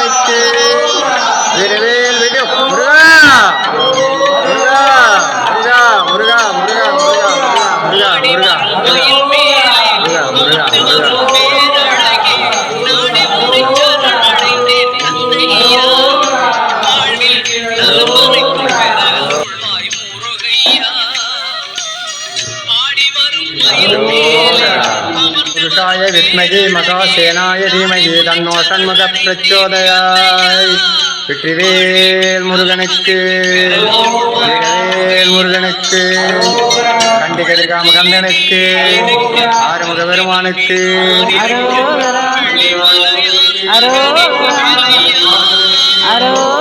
முருகனுக்கு விரைவில் விடு முருகா முருகா முருகா முருகா முருகா முருகா முருகா முருகா முருகா முருகா முருகா புருஷாய வித்மகி மகாசேனாய தீமகி தன்னோ சண்முக பிரச்சோதயாய் வெற்றிவேல் முருகனுக்கு வீரவேல் முருகனுக்கு கண்டிகரிகாம கந்தனுக்கு ஆறுமுக பெருமானுக்கு அரோ அரோ அரோகரா